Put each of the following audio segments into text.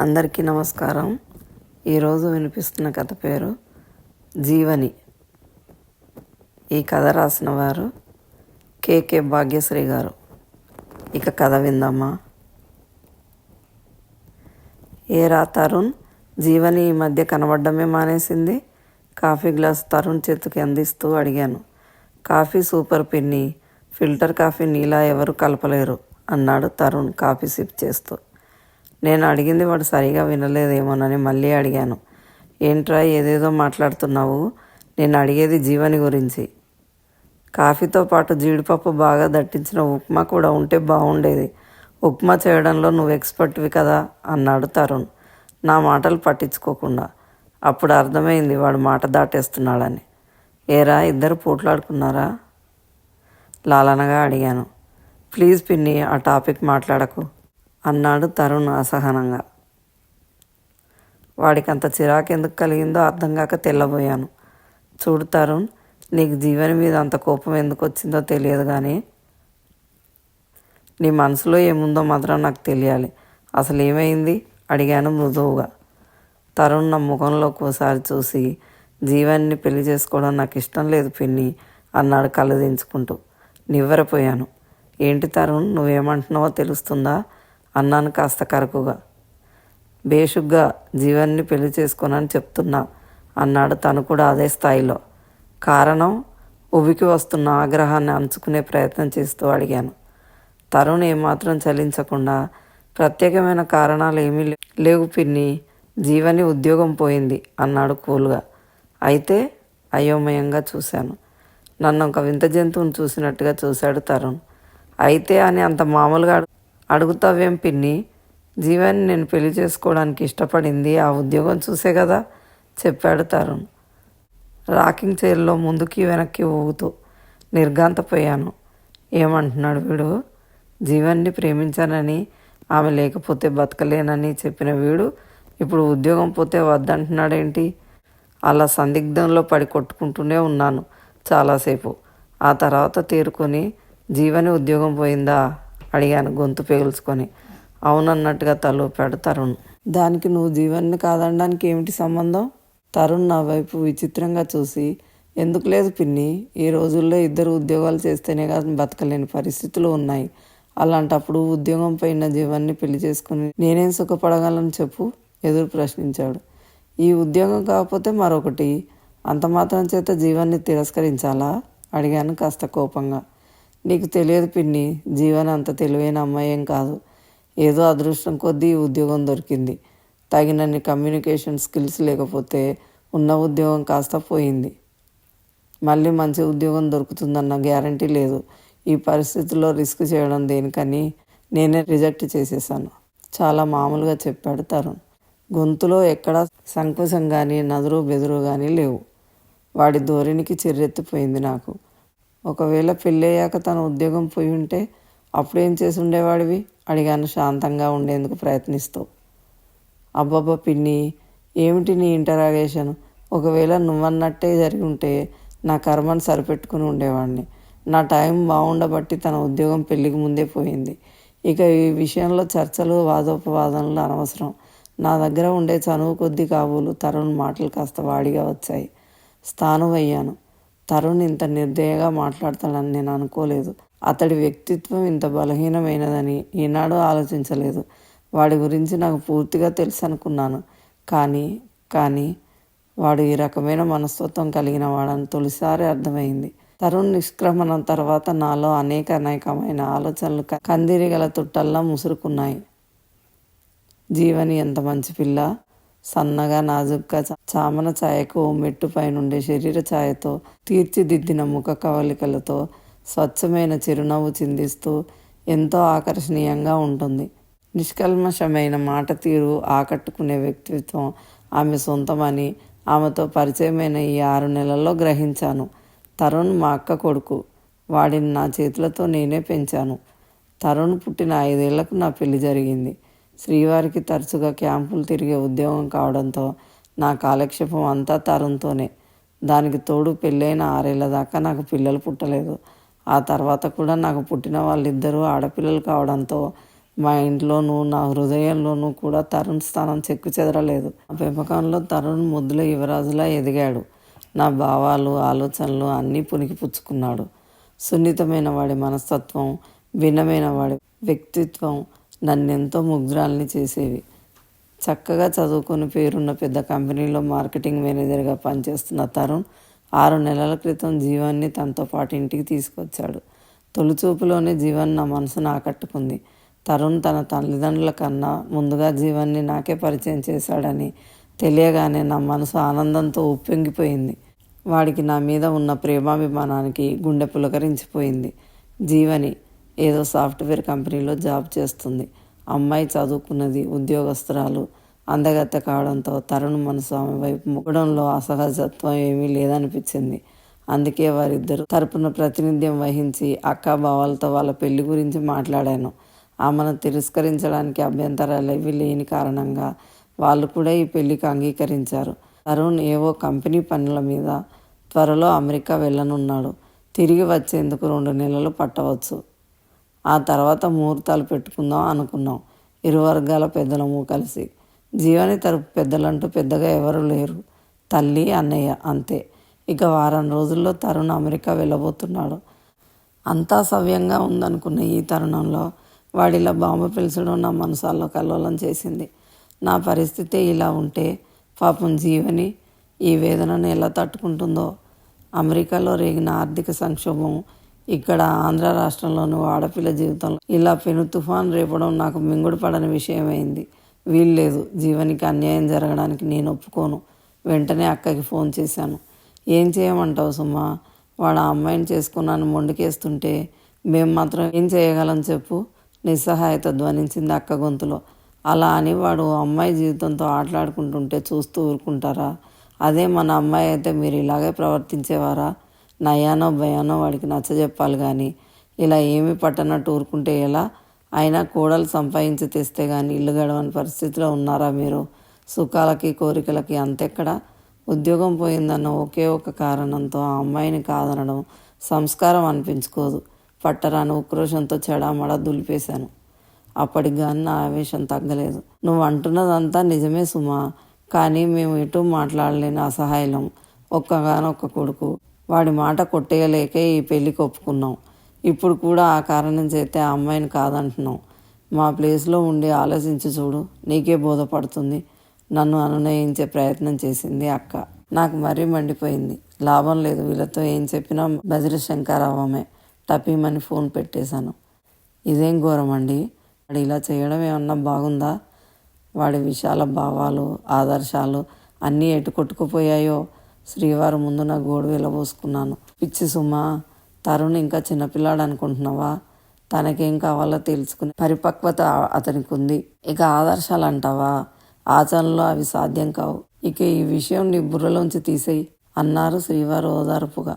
అందరికీ నమస్కారం. ఈరోజు వినిపిస్తున్న కథ పేరు జీవని. ఈ కథ రాసిన వారు కేకే భాగ్యశ్రీ గారు. ఇక కథ విందామా? ఏరా తరుణ్? జీవని ఈ మధ్య కనబడడమే మానేసింది. కాఫీ గ్లాస్ తరుణ్ చేతికి అందిస్తూ అడిగాను. కాఫీ సూపర్ పిన్ని ఫిల్టర్ కాఫీ నీలా ఎవరు కలపలేరు అన్నాడు తరుణ్ కాఫీ సిప్ చేస్తూ. నేను అడిగింది వాడు సరిగా వినలేదేమోనని మళ్ళీ అడిగాను. ఏంట్రా ఏదేదో మాట్లాడుతున్నావు? నేను అడిగేది జీవని గురించి. కాఫీతో పాటు జీడిపప్పు బాగా దట్టించిన ఉప్మా కూడా ఉంటే బాగుండేది. ఉప్మా చేయడంలో నువ్వు ఎక్స్పర్ట్వి కదా అన్నాడు తరుణ్. నా మాటలు పట్టించుకోకుండా. అప్పుడు అర్థమైంది వాడు మాట దాటేస్తున్నాడని. ఏరా ఇద్దరు పోట్లాడుకున్నారా? లాలనగా అడిగాను. ప్లీజ్ పిన్ని ఆ టాపిక్ మాట్లాడకు. అన్నాడు తరుణ్ అసహనంగా. వాడికి అంత చిరాకు ఎందుకు కలిగిందో అర్థం కాక తెల్లబోయాను. చూడు తరుణ్ నీకు జీవని మీద అంత కోపం ఎందుకు వచ్చిందో తెలియదు కానీ నీ మనసులో ఏముందో మాత్రం నాకు తెలియాలి. అసలు ఏమైంది? అడిగాను మృదువుగా. తరుణ్ నా ముఖంలోకి ఒకసారి చూసి జీవన్ని పెళ్ళి చేసుకోవడం నాకు ఇష్టం లేదు పిన్ని అన్నాడు కళ్ళు దించుకుంటూ. నివ్వరపోయాను. ఏంటి తరుణ్ నువ్వేమంటున్నావో తెలుస్తుందా? అన్నాను కాస్త కరకుగా. బేషుగ్గా జీవన్ని పెళ్ళి చేసుకోనని చెప్తున్నా అన్నాడు తను కూడా అదే స్థాయిలో. కారణం ఉబికి వస్తున్న ఆగ్రహాన్ని అంచుకునే ప్రయత్నం చేస్తూ అడిగాను. తరుణ్ ఏమాత్రం చలించకుండా ప్రత్యేకమైన కారణాలు ఏమీ లేవు పిన్ని జీవని ఉద్యోగం పోయింది అన్నాడు కూల్గా. అయితే అయోమయంగా చూశాను. నన్ను ఒక వింత జంతువుని చూసినట్టుగా చూశాడు తరుణ్. అయితే అని అంత మామూలుగా అడుగుతావేం పిన్ని? జీవాన్ని నేను పెళ్ళి చేసుకోవడానికి ఇష్టపడింది ఆ ఉద్యోగం చూసే కదా? చెప్పాడు తరుణ్. రాకింగ్ చైర్లో ముందుకి వెనక్కి ఊగుతూ నిర్గాంతపోయాను ఏమంటున్నాడు వీడు? జీవన్ని ప్రేమించానని ఆమె లేకపోతే బతకలేనని చెప్పిన వీడు ఇప్పుడు ఉద్యోగం పోతే వద్దంటున్నాడేంటి? అలా సందిగ్ధంలో పడి కొట్టుకుంటూనే ఉన్నాను చాలాసేపు. ఆ తర్వాత తేరుకొని జీవని ఉద్యోగం పోయిందా? అడిగాను గొంతు పేగుల్చుకొని. అవునన్నట్టుగా తలూపాడు తరుణ్. దానికి నువ్వు జీవన్ని కాదనడానికి ఏమిటి సంబంధం? తరుణ్ నా వైపు విచిత్రంగా చూసి ఎందుకు లేదు పిన్ని ఈ రోజుల్లో ఇద్దరు ఉద్యోగాలు చేస్తేనే కానీ బతకలేని పరిస్థితులు ఉన్నాయి. అలాంటప్పుడు ఉద్యోగం పైన జీవాన్ని పెళ్ళి చేసుకుని నేనేం సుఖపడగలను చెప్పు? ఎదురు ప్రశ్నించాడు. ఈ ఉద్యోగం కాకపోతే మరొకటి అంత మాత్రం చేత జీవాన్ని తిరస్కరించాలా? అడిగాను కాస్త కోపంగా. నీకు తెలియదు పిన్ని జీవన అంత తెలివైన అమ్మాయేం ఏం కాదు. ఏదో అదృష్టం కొద్దీ ఉద్యోగం దొరికింది. తగినన్ని కమ్యూనికేషన్ స్కిల్స్ లేకపోతే ఉన్న ఉద్యోగం కాస్త పోయింది. మళ్ళీ మంచి ఉద్యోగం దొరుకుతుందన్న గ్యారంటీ లేదు. ఈ పరిస్థితుల్లో రిస్క్ చేయడం దేనికని నేనే రిజెక్ట్ చేసేసాను. చాలా మామూలుగా చెప్పాడు తరుణ్. గొంతులో ఎక్కడా సంకోచం కానీ నదురు బెదురు కానీ లేవు. వాడి ధోరణికి చెర్రెత్తిపోయింది నాకు. ఒకవేళ పెళ్ళయ్యాక తన ఉద్యోగం పోయి ఉంటే అప్పుడేం చేసి ఉండేవాడివి అడిగాను శాంతంగా ఉండేందుకు ప్రయత్నిస్తూ. అబ్బబ్బ పిన్ని ఏమిటి నీ ఇంటరాగేషన్? ఒకవేళ నువ్వన్నట్టే జరిగి ఉంటే నా కర్మను సరిపెట్టుకుని ఉండేవాడిని నా టైం బాగుండబట్టి తన ఉద్యోగం పెళ్ళికి ముందే పోయింది. ఇక ఈ విషయంలో చర్చలు వాదోపవాదనలు అనవసరం. నా దగ్గర ఉండే చనువు కొద్ది కాబోలు తరుణ్ మాటలు కాస్త వాడిగా వచ్చాయి. స్థానం అయ్యాను తరుణ్ ఇంత నిర్దయగా మాట్లాడతాడని నేను అనుకోలేదు. అతడి వ్యక్తిత్వం ఇంత బలహీనమైనదని ఈనాడు ఆలోచించలేదు. వాడి గురించి నాకు పూర్తిగా తెలుసు అనుకున్నాను కానీ కానీ వాడు ఈ రకమైన మనస్తత్వం కలిగిన వాడని తొలిసారి అర్థమైంది. తరుణ్ నిష్క్రమణం తర్వాత నాలో అనేక అనేకమైన ఆలోచనలు కందిరిగల తుట్టల్లా ముసురుకున్నాయి. జీవని ఎంత మంచి పిల్ల? సన్నగా నాజుగ్గా చామన ఛాయకు మెట్టు పైనుండే శరీర ఛాయతో తీర్చిదిద్దిన ముఖ కవలికలతో స్వచ్ఛమైన చిరునవ్వు చిందిస్తూ ఎంతో ఆకర్షణీయంగా ఉంటుంది. నిష్కల్మషమైన మాట తీరు ఆకట్టుకునే వ్యక్తిత్వం ఆమె సొంతమని ఆమెతో పరిచయమైన ఈ ఆరు నెలల్లో గ్రహించాను. తరుణ్ మా అక్క కొడుకు. వాడిని నా చేతులతో నేనే పెంచాను. తరుణ్ పుట్టిన ఐదేళ్ళకు నా పెళ్ళి జరిగింది. శ్రీవారికి తరచుగా క్యాంపులు తిరిగే ఉద్యోగం కావడంతో నా కాలక్షేపం అంతా తరుణ్తోనే. దానికి తోడు పెళ్ళైన ఆరేళ్ళ దాకా నాకు పిల్లలు పుట్టలేదు. ఆ తర్వాత కూడా నాకు పుట్టిన వాళ్ళిద్దరూ ఆడపిల్లలు కావడంతో మా ఇంట్లోనూ నా హృదయంలోనూ కూడా తరుణ్ స్థానం చెక్కు చెదరలేదు ఆ పెంపకంలో తరుణ్ ముద్దుల యువరాజులా ఎదిగాడు. నా భావాలు ఆలోచనలు అన్నీ పునికి పుచ్చుకున్నాడు సున్నితమైన వాడి మనస్తత్వం భిన్నమైన వాడి వ్యక్తిత్వం నన్నెంతో ముగ్ధురాల్ని చేసేవి. చక్కగా చదువుకుని పేరున్న పెద్ద కంపెనీలో మార్కెటింగ్ మేనేజర్గా పనిచేస్తున్న తరుణ్ ఆరు నెలల క్రితం జీవాన్ని తనతో పాటు ఇంటికి తీసుకొచ్చాడు. తొలిచూపులోనే జీవన్ నా మనసును ఆకట్టుకుంది. తరుణ్ తన తల్లిదండ్రుల కన్నా ముందుగా జీవాన్ని నాకే పరిచయం చేశాడని తెలియగానే నా మనసు ఆనందంతో ఉప్పొంగిపోయింది. వాడికి నా మీద ఉన్న ప్రేమాభిమానానికి గుండె పులకరించిపోయింది. జీవని ఏదో సాఫ్ట్వేర్ కంపెనీలో జాబ్ చేస్తుంది. అమ్మాయి చదువుకున్నది ఉద్యోగస్తురాలు. అందగత్త కావడంతో తరుణ్ మనసు ఆమె వైపు ముగ్గడంలో అసహజత్వం ఏమీ లేదనిపించింది. అందుకే వారిద్దరు తరపున ప్రాతినిధ్యం వహించి అక్క బావాలతో వాళ్ళ పెళ్ళి గురించి మాట్లాడాను. ఆమెను తిరస్కరించడానికి అభ్యంతరాలు ఏవి లేని కారణంగా వాళ్ళు కూడా ఈ పెళ్ళికి అంగీకరించారు. తరుణ్ ఏవో కంపెనీ పనుల మీద త్వరలో అమెరికా వెళ్ళనున్నాడు. తిరిగి వచ్చేందుకు రెండు నెలలు పట్టవచ్చు. ఆ తర్వాత ముహూర్తాలు పెట్టుకుందాం అనుకున్నాం. ఇరు వర్గాల పెద్దలము కలిసి. జీవని తరపు పెద్దలంటూ పెద్దగా ఎవరు లేరు. తల్లి అన్నయ్య అంతే. ఇక వారం రోజుల్లో తరుణ్ అమెరికా వెళ్ళబోతున్నాడు. అంతా సవ్యంగా ఉందనుకున్న ఈ తరుణంలో వాడిలా బాంబు పిలిచడం నా మనసాల్లో కల్లోలం చేసింది. నా పరిస్థితి ఇలా ఉంటే పాపం జీవని ఈ వేదనను ఎలా తట్టుకుంటుందో? అమెరికాలో రేగిన ఆర్థిక సంక్షోభం ఇక్కడ ఆంధ్ర రాష్ట్రంలోను ఆడపిల్ల జీవితంలో ఇలా పెను తుఫాన్ రేపడం నాకు మింగుడు పడని విషయమైంది. వీల్లేదు. జీవనికి అన్యాయం జరగడానికి నేను ఒప్పుకోను. వెంటనే అక్కకి ఫోన్ చేశాను. ఏం చేయమంటావు సుమా? వాడు ఆ అమ్మాయిని చేసుకున్నాను మొండికేస్తుంటే మేము మాత్రం ఏం చేయగలం చెప్పు? నిస్సహాయత ధ్వనించింది అక్క గొంతులో. అలా అని వాడు అమ్మాయి జీవితంతో ఆటలాడుకుంటుంటే చూస్తూ ఊరుకుంటారా? అదే మన అమ్మాయి అయితే మీరు ఇలాగే ప్రవర్తించేవారా? నయానో భయానో వాడికి నచ్చజెప్పాలి కానీ ఇలా ఏమి పట్టనట్టు ఊరుకుంటే ఎలా? అయినా కోడలు సంపాదించి తెస్తే కానీ ఇల్లు గడవని పరిస్థితిలో ఉన్నారా మీరు? సుఖాలకి కోరికలకి అంతెక్కడా? ఉద్యోగం పోయిందన్న ఒకే ఒక కారణంతో ఆ అమ్మాయిని కాదనడం సంస్కారం అనిపించుకోదు. పట్టరాని ఉక్రోషంతో చెడామడ దులిపేశాను. అప్పటికి కానీ నా ఆవేశం తగ్గలేదు. నువ్వు అంటున్నదంతా నిజమే సుమా. కానీ మేము ఎటు మాట్లాడలేని అసహాయం. ఒక్కగానొక్క కొడుకు. వాడి మాట కొట్టేయలేకే ఈ పెళ్ళికి ఒప్పుకున్నాం ఇప్పుడు కూడా ఆ కారణం చేస్తే ఆ అమ్మాయిని కాదంటున్నాం. మా ప్లేస్లో ఉండి ఆలోచించి చూడు నీకే బోధపడుతుంది నన్ను అనునయించే ప్రయత్నం చేసింది అక్క. నాకు మరీ మండిపోయింది. లాభం లేదు వీళ్ళతో ఏం చెప్పినా బదిరి శంకరావమే టపీమని ఫోన్ పెట్టేశాను. ఇదేం ఘోరం అండి? వాడు ఇలా చేయడం ఏమన్నా బాగుందా? వాడి విశాల భావాలు ఆదర్శాలు అన్నీ ఎటు కొట్టుకుపోయాయో? శ్రీవారి ముందు నా గోడు వెళ్ళబోసుకున్నాను. పిచ్చి సుమా తరుణ్ ఇంకా చిన్నపిల్లాడు అనుకుంటున్నావా? తనకేం కావాలో తెలుసుకునే పరిపక్వత అతనికి ఉంది ఇక ఆదర్శాలు అంటావా ఆచరణలో అవి సాధ్యం కావు. ఇక ఈ విషయం నీ బుర్రలోంచి తీసేయి అన్నారు శ్రీవారు ఓదార్పుగా.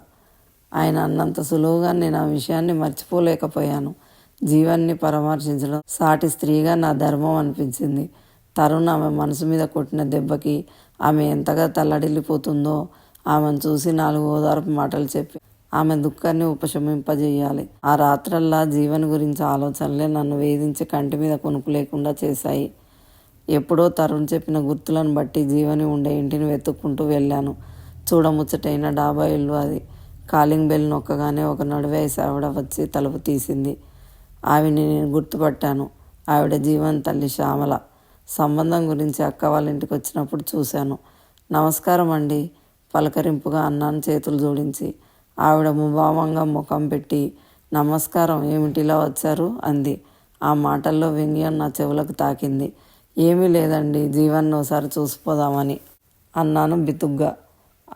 ఆయన అన్నంత సులువుగా నేను ఆ విషయాన్ని మర్చిపోలేకపోయాను. జీవాన్ని పరామర్శించడం సాటి స్త్రీగా నా ధర్మం అనిపించింది. తరుణ్ ఆమె మనసు మీద కొట్టిన దెబ్బకి ఆమె ఎంతగా తల్లడిల్లిపోతుందో ఆమెను చూసి నాలుగు ఓదార్పు మాటలు చెప్పి ఆమె దుఃఖాన్ని ఉపశమింపజేయాలి. ఆ రాత్రల్లా జీవన్ గురించి ఆలోచనలే నన్ను వేధించి కంటి మీద కొనుక్కు లేకుండా చేశాయి. ఎప్పుడో తరుణ్ చెప్పిన గుర్తులను బట్టి జీవని ఉండే ఇంటిని వెతుక్కుంటూ వెళ్ళాను. చూడముచ్చటైన డాబా ఇల్లు అది. కాలింగ్ బెల్ నొక్కగానే ఒక నడువేసి ఆవిడ వచ్చి తలుపు తీసింది. ఆవిని నేను గుర్తుపట్టాను. ఆవిడ జీవన్ తల్లి శ్యామల. సంబంధం గురించి అక్క వాళ్ళ ఇంటికి వచ్చినప్పుడు చూశాను. నమస్కారం అండి పలకరింపుగా అన్నాను చేతులు జోడించి. ఆవిడ ముభావంగా ముఖం పెట్టి నమస్కారం ఏమిటిలా వచ్చారు? అంది. ఆ మాటల్లో వ్యంగ్యం నా చెవులకు తాకింది. ఏమీ లేదండి జీవన్ ఒకసారి చూసిపోదామని అన్నాను బితుగ్గా.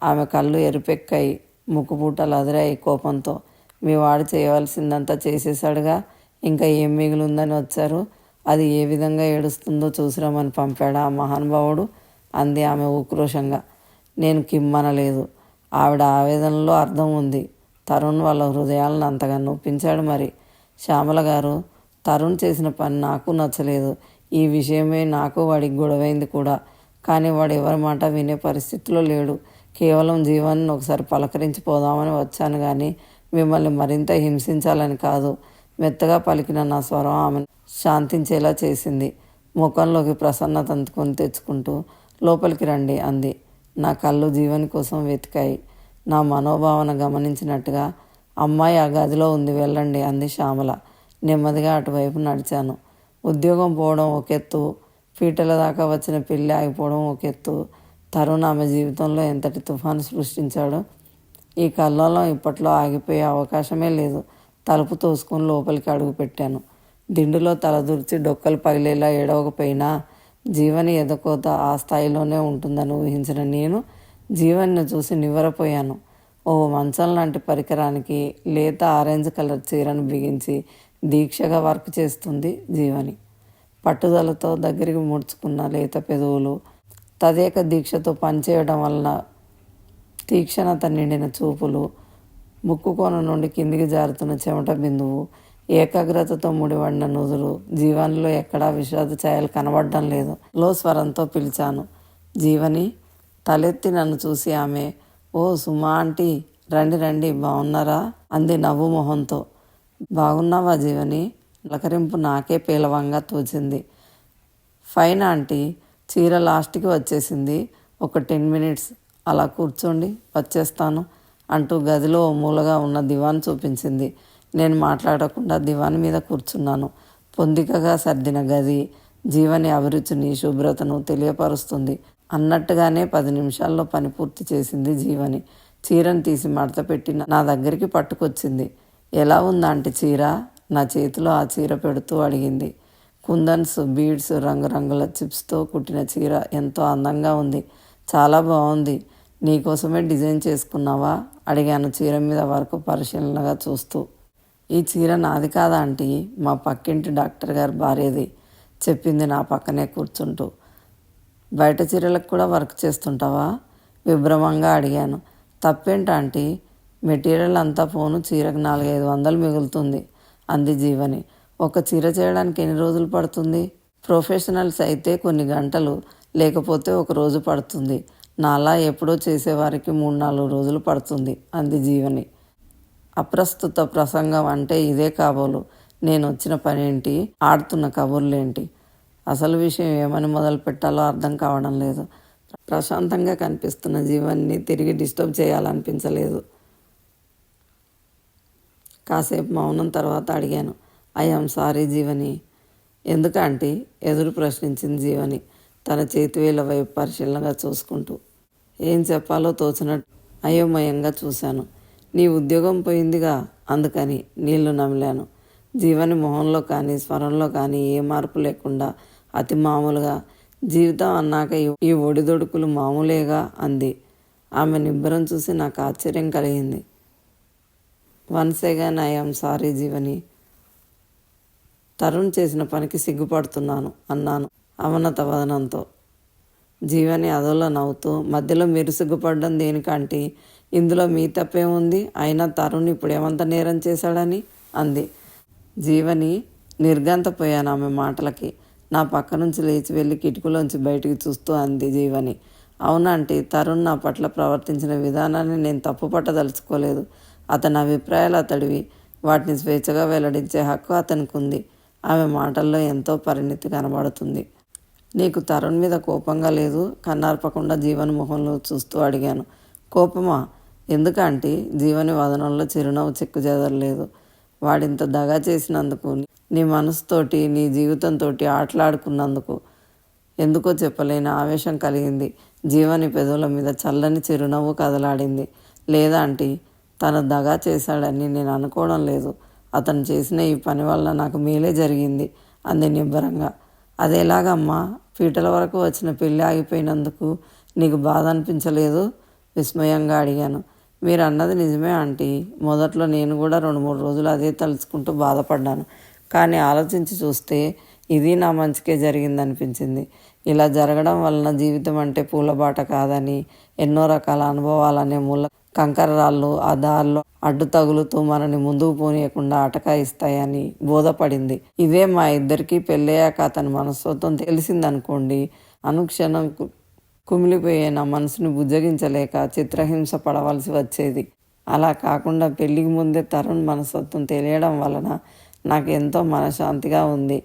ఆమె కళ్ళు ఎరిపెక్కాయి ముక్కుపూటలు అదిరాయి కోపంతో. మీ వాడు చేయవలసిందంతా చేసేశాడుగా ఇంకా ఏం మిగిలిందని వచ్చారు? అది ఏ విధంగా ఏడుస్తుందో చూసిరామని పంపాడా ఆ మహానుభావుడు. అంది ఆమె ఉక్రోషంగా నేను కిమ్మనలేదు. ఆవిడ ఆవేదనలో అర్థం ఉంది. తరుణ్ వాళ్ళ హృదయాలను అంతగా నొప్పించాడు మరి. శ్యామల గారు తరుణ్ చేసిన పని నాకు నచ్చలేదు. ఈ విషయమే నాకు వాడికి గొడవైంది కూడా. కానీ వాడు ఎవరి మాట వినే పరిస్థితిలో లేడు. కేవలం జీవాన్ని ఒకసారి పలకరించి పోదామని వచ్చాను కానీ మిమ్మల్ని మరింత హింసించాలని కాదు. మెత్తగా పలికిన నా స్వరం ఆమె శాంతించేలా చేసింది. ముఖంలోకి ప్రసన్నత అందుకొని తెచ్చుకుంటూ లోపలికి రండి అంది. నా కళ్ళు జీవని కోసం వెతికాయి. నా మనోభావన గమనించినట్టుగా అమ్మాయి ఆ గదిలో ఉంది వెళ్ళండి అంది శ్యామల. నెమ్మదిగా అటువైపు నడిచాను. ఉద్యోగం పోవడం ఒక ఎత్తు పీటల దాకా వచ్చిన పెళ్ళి ఆగిపోవడం ఒక ఎత్తు. తరుణ్ ఆమె జీవితంలో ఎంతటి తుఫాను సృష్టించాడో ఈ కళ్ళలో ఇప్పట్లో ఆగిపోయే అవకాశమే లేదు. తలుపు తోసుకొని లోపలికి అడుగు పెట్టాను. దిండులో తలదూర్చి డొక్కలు పగిలేలా ఏడవకపోయినా జీవని ఎదకోత ఆ స్థాయిలోనే ఉంటుందని ఊహించిన నేను జీవన్ని చూసి నివ్వరపోయాను. ఓ మంచం లాంటి పరికరానికి లేత ఆరెంజ్ కలర్ చీరను బిగించి దీక్షగా వర్క్ చేస్తుంది జీవని. పట్టుదలతో దగ్గరికి ముడుచుకున్న లేత పెదవులు తదేక దీక్షతో పనిచేయడం వలన తీక్షణత నిండిన చూపులు ముక్కు కోన నుండి కిందికి జారుతున్న చెమట బిందువు ఏకాగ్రతతో ముడిపడిన నుదురు. జీవన్లో ఎక్కడా విషాద ఛాయలు కనబడడం లేదు. లో స్వరంతో పిలిచాను. జీవని తలెత్తి నన్ను చూసి ఆమె ఓ సుమా ఆంటీ రండి రండి బాగున్నారా అంది నవ్వు మొహంతో. బాగున్నావా జీవని? లకరింపు నాకే పేలవంగా తోచింది. ఫైన్ ఆంటీ చీర లాస్ట్కి వచ్చేసింది. ఒక టెన్ మినిట్స్. అలా కూర్చోండి వచ్చేస్తాను అంటూ గదిలో మూలగా ఉన్న దివాన్ చూపించింది. నేను మాట్లాడకుండా దివాన్ మీద కూర్చున్నాను. పొందికగా సర్దిన గది జీవని అభిరుచిని శుభ్రతను తెలియపరుస్తుంది. అన్నట్టుగానే పది నిమిషాల్లో పని పూర్తి చేసింది జీవని. చీరను తీసి మడత పెట్టి నా దగ్గరికి పట్టుకొచ్చింది. ఎలా ఉందాంటి చీర? నా చేతిలో ఆ చీర పెడుతూ అడిగింది. కుందన్స్ బీడ్స్ రంగురంగుల చిప్స్తో కుట్టిన చీర ఎంతో అందంగా ఉంది. చాలా బాగుంది. నీకోసమే డిజైన్ చేసుకున్నావా? అడిగాను చీర మీద వరకు పరిశీలనగా చూస్తూ. ఈ చీర నాది కాదా ఆంటీ? మా పక్కింటి డాక్టర్ గారి భార్యది. చెప్పింది నా పక్కనే కూర్చుంటూ. బయట చీరలకు కూడా వర్క్ చేస్తుంటావా? విభ్రమంగా అడిగాను. తప్పేంటి ఆంటీ? మెటీరియల్ అంతా పోను చీరకు నాలుగైదు వందలు మిగులుతుంది అంది జీవని. ఒక చీర చేయడానికి ఎన్ని రోజులు పడుతుంది? ప్రొఫెషనల్స్ అయితే కొన్ని గంటలు లేకపోతే ఒక రోజు పడుతుంది. నాలా ఎప్పుడో చేసేవారికి మూడు నాలుగు రోజులు పడుతుంది అంది జీవని. అప్రస్తుత ప్రసంగం అంటే ఇదే కాబోలు. నేను వచ్చిన పనేంటి ఆడుతున్న కబుర్లేంటి అసలు విషయం ఏమని మొదలు పెట్టాలో అర్థం కావడం లేదు. ప్రశాంతంగా కనిపిస్తున్న జీవన్ని తిరిగి డిస్టర్బ్ చేయాలనిపించలేదు. కాసేపు మౌనం తర్వాత అడిగాను. I'm sorry Jeevani. ఎందుకంటే ఎదురు ప్రశ్నించింది జీవని తన చేతివేల వైపు పరిశీలనగా చూసుకుంటూ. ఏం చెప్పాలో తోచినట్టు అయోమయంగా చూశాను. నీ ఉద్యోగం పోయిందిగా అందుకని నీళ్ళు నమిలాను. జీవని మొహంలో కానీ స్వరంలో కానీ ఏ మార్పు లేకుండా అతి మామూలుగా జీవితం అన్నాక ఈ ఒడిదొడుకులు మామూలేగా అంది. ఆమె నిబ్బరం చూసి నాకు ఆశ్చర్యం కలిగింది. Once again I'm sorry Jeevani. Tarun చేసిన పనికి సిగ్గుపడుతున్నాను అన్నాను అవనత వదనంతో జీవని అదోలా నవ్వుతూ మధ్యలో మీరు సిగ్గుపడడం దేనికంటే? ఇందులో మీ తప్పేముంది అయినా తరుణ్ ఇప్పుడు ఏమంత నేరం చేశాడని? అంది. జీవని నిర్గంతపోయాను ఆమె మాటలకి. నా పక్క నుంచి లేచి వెళ్ళి కిటికీలోంచి బయటికి చూస్తూ అంది జీవని. అవునంటే తరుణ్ నా పట్ల ప్రవర్తించిన విధానాన్ని నేను తప్పు పట్టదలుచుకోలేదు అతని అభిప్రాయాలు అతడివి. వాటిని స్వేచ్ఛగా వెల్లడించే హక్కు అతనికి ఉంది ఆమె మాటల్లో ఎంతో పరిణితి కనబడుతుంది. నీకు తరుణ్ మీద కోపంగా లేదు. కన్నార్పకుండా జీవన్ మొహంలో చూస్తూ అడిగాను. కోపమా? ఎందుకంటే జీవని వదనంలో చిరునవ్వు చెక్కుచెదరలేదు వాడింత దగా చేసినందుకు నీ మనసుతోటి నీ జీవితంతో ఆటలాడుకున్నందుకు ఎందుకో చెప్పలేని ఆవేశం కలిగింది. జీవని పెదవుల మీద చల్లని చిరునవ్వు కదలాడింది. లేదా అంటే తను దగా చేశాడని నేను అనుకోవడం లేదు. అతను చేసిన ఈ పని వల్ల నాకు మేలే జరిగింది అంది నిబ్బరంగా. అదేలాగమ్మా పీటల వరకు వచ్చిన పెళ్ళి ఆగిపోయినందుకు నీకు బాధ అనిపించలేదు? విస్మయంగా అడిగాను. మీరు అన్నది నిజమే ఆంటీ. మొదట్లో నేను కూడా రెండు మూడు రోజులు అదే తలుచుకుంటూ బాధపడ్డాను. కానీ ఆలోచించి చూస్తే ఇది నా మంచికే జరిగిందనిపించింది. ఇలా జరగడం వలన జీవితం అంటే పూలబాట కాదని ఎన్నో రకాల అనుభవాలనే మూల కంకర రాళ్ళు ఆ దారిలో అడ్డు తగులుతూ మనని ముందుకు పోనీయకుండా అటకాయిస్తాయని బోధపడింది. ఇదే మా ఇద్దరికి పెళ్ళయ్యాక అతని మనస్తత్వం తెలిసిందనుకోండి అనుక్షణం కుమిలిపోయే నా మనసును బుజ్జగించలేక చిత్రహింస పడవలసి వచ్చేది. అలా కాకుండా పెళ్ళికి ముందే తరుణ్ మనస్తత్వం తెలియడం వలన నాకు ఎంతో మనశ్శాంతిగా ఉంది.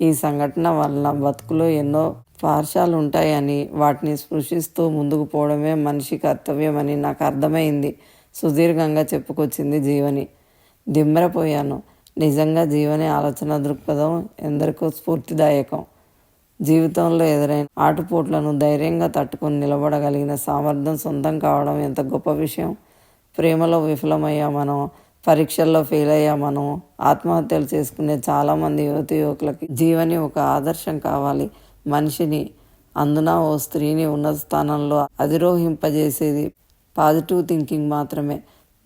ఈ సంఘటన వలన బతుకులో ఎన్నో పార్శాలు ఉంటాయని వాటిని స్పృశిస్తూ ముందుకు పోవడమే మనిషి కర్తవ్యమని నాకు అర్థమైంది. సుదీర్ఘంగా చెప్పుకొచ్చింది జీవని. దిమ్మరపోయాను నిజంగా జీవని ఆలోచన దృక్పథం ఎందరికో స్ఫూర్తిదాయకం. జీవితంలో ఎదురైన ఆటుపోట్లను ధైర్యంగా తట్టుకొని నిలబడగలిగిన సామర్థ్యం సొంతం కావడం ఎంత గొప్ప విషయం. ప్రేమలో విఫలమయ్యా మనం పరీక్షల్లో ఫెయిల్ అయ్యా మనం ఆత్మహత్యలు చేసుకునే చాలామంది యువతి యువకులకి జీవని ఒక ఆదర్శం కావాలి. మనిషిని అందున ఓ స్త్రీని ఉన్నత స్థానంలో అధిరోహింపజేసేది పాజిటివ్ థింకింగ్ మాత్రమే.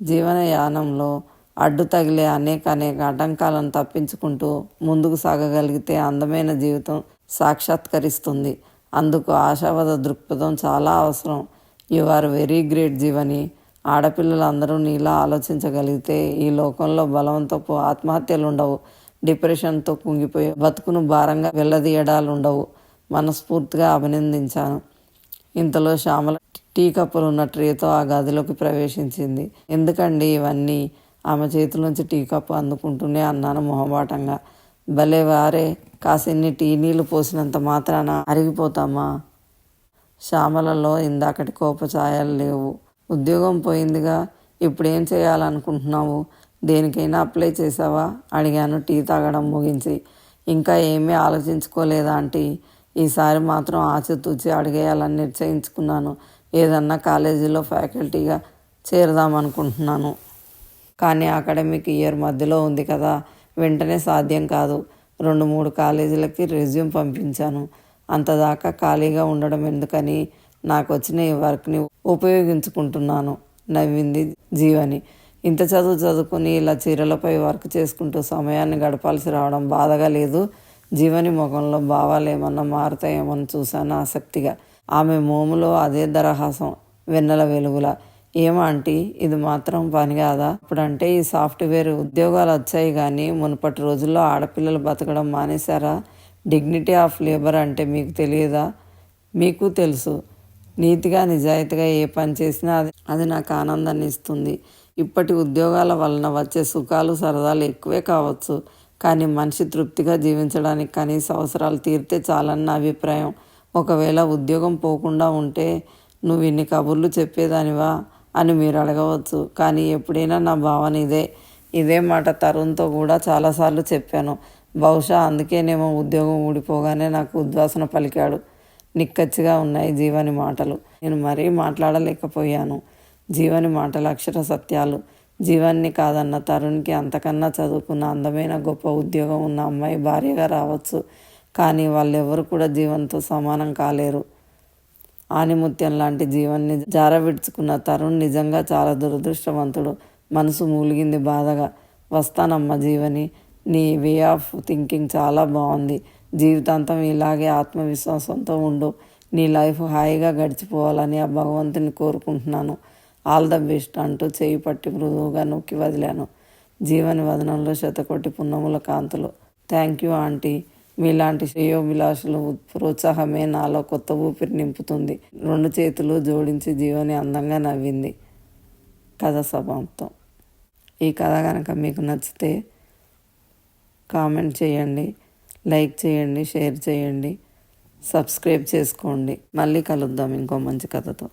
జీవన యానంలో అడ్డు తగిలే అనేక అనేక ఆటంకాలను తప్పించుకుంటూ ముందుకు సాగగలిగితే అందమైన జీవితం సాక్షాత్కరిస్తుంది. అందుకు ఆశావాద దృక్పథం చాలా అవసరం. You are very great Jeevani. ఆడపిల్లలందరూ నీలా ఆలోచించగలిగితే ఈ లోకంలో బలవంతపు ఆత్మహత్యలు ఉండవు డిప్రెషన్తో కుంగిపోయి బతుకును భారంగా వెళ్ళదీయడాలు ఉండవు మనస్ఫూర్తిగా అభినందించాను. ఇంతలో శ్యామల టీ కప్పులు ఉన్న ట్రేతో ఆ గదిలోకి ప్రవేశించింది. ఎందుకండి ఇవన్నీ? ఆమె చేతిలోంచి టీ కప్పు అందుకుంటూనే అన్నాను మొహమాటంగా. భలే వారే. కాసిన్ని టీ నీళ్ళు పోసినంత మాత్రాన అరిగిపోతామా? శ్యామలలో ఇందాకటి కోపఛాయలు లేవు. ఉద్యోగం పోయిందిగా ఇప్పుడు ఏం చేయాలనుకుంటున్నావు? దేనికైనా అప్లై చేసావా అడిగాను టీ తాగడం ముగించి. ఇంకా ఏమీ ఆలోచించుకోలేదా ఆంటీ? ఈసారి మాత్రం ఆచితూచి అడిగేయాలని నిశ్చయించుకున్నాను ఏదన్నా కాలేజీలో ఫ్యాకల్టీగా చేరదామనుకుంటున్నాను. కానీ అకాడమిక్ ఇయర్ మధ్యలో ఉంది కదా వెంటనే సాధ్యం కాదు. రెండు మూడు కాలేజీలకి రెజ్యూమ్ పంపించాను. అంతదాకా ఖాళీగా ఉండడం ఎందుకని నాకు వచ్చిన ఈ వర్క్ని ఉపయోగించుకుంటున్నాను. నవ్వింది జీవని. ఇంత చదువు చదువుకుని ఇలా చీరలపై వర్క్ చేసుకుంటూ సమయాన్ని గడపాల్సి రావడం బాధగా లేదు. జీవని ముఖంలో భావాలు ఏమన్నా మారుతాయేమని చూశాను ఆసక్తిగా. ఆమె మోములో అదే దరహాసం వెన్నెల వెలుగుల. ఏమంటీ ఇది మాత్రం పని కాదా? ఇప్పుడంటే ఈ సాఫ్ట్వేర్ ఉద్యోగాలు వచ్చాయి కానీ మునుపటి రోజుల్లో ఆడపిల్లలు బతకడం మానేశారా? డిగ్నిటీ ఆఫ్ లేబర్ అంటే మీకు తెలియదా? మీకు తెలుసు. నీతిగా నిజాయితీగా ఏ పని చేసినా అది అది నాకు ఆనందాన్ని ఇస్తుంది. ఇప్పటి ఉద్యోగాల వలన వచ్చే సుఖాలు సరదాలు ఎక్కువే కావచ్చు. కానీ మనిషి తృప్తిగా జీవించడానికి కనీస అవసరాలు తీరితే చాలని నా అభిప్రాయం. ఒకవేళ ఉద్యోగం పోకుండా ఉంటే నువ్వు ఇన్ని కబుర్లు చెప్పేదానివా? అని మీరు అడగవచ్చు. కానీ ఎప్పుడైనా నా భావన ఇదే. ఇదే మాట తరుణ్తో కూడా చాలాసార్లు చెప్పాను. బహుశా అందుకేనేమో ఉద్యోగం ఊడిపోగానే నాకు ఉద్వాసన పలికాడు. నిక్కచ్చిగా ఉన్నాయి జీవని మాటలు. నేను మరీ మాట్లాడలేకపోయాను. జీవని మాటల అక్షర సత్యాలు. జీవాన్ని కాదన్న తరుణ్కి అంతకన్నా చదువుకున్న అందమైన గొప్ప ఉద్యోగం ఉన్న అమ్మాయి భార్యగా రావచ్చు. కానీ వాళ్ళెవరు కూడా జీవంతో సమానం కాలేరు. ఆనిముత్యం లాంటి జీవన్ని జారవిడ్చుకున్న తరుణ్ నిజంగా చాలా దురదృష్టవంతుడు. మనసు మూలిగింది బాధగా వస్తానమ్మ జీవని నీ వే ఆఫ్ థింకింగ్ చాలా బాగుంది. జీవితాంతం ఇలాగే ఆత్మవిశ్వాసంతో ఉండు. నీ లైఫ్ హాయిగా గడిచిపోవాలని ఆ భగవంతుని కోరుకుంటున్నాను. ఆల్ ద బెస్ట్ అంటూ చేయి పట్టి మృదువుగా నొక్కి వదిలాను. జీవని వదనంలో శతకోటి పున్నముల కాంతులు. Thank you aunty. మీలాంటి శ్రేయోభిలాషులు ప్రోత్సాహమే నాలో కొత్త ఊపిరి నింపుతుంది. రెండు చేతులు జోడించి జీవని అందంగా నవ్వింది కథ సమాప్తం. ఈ కథ కనుక మీకు నచ్చితే కామెంట్ చేయండి లైక్ చేయండి షేర్ చేయండి సబ్స్క్రైబ్ చేసుకోండి. మళ్ళీ కలుద్దాం ఇంకో మంచి కథతో.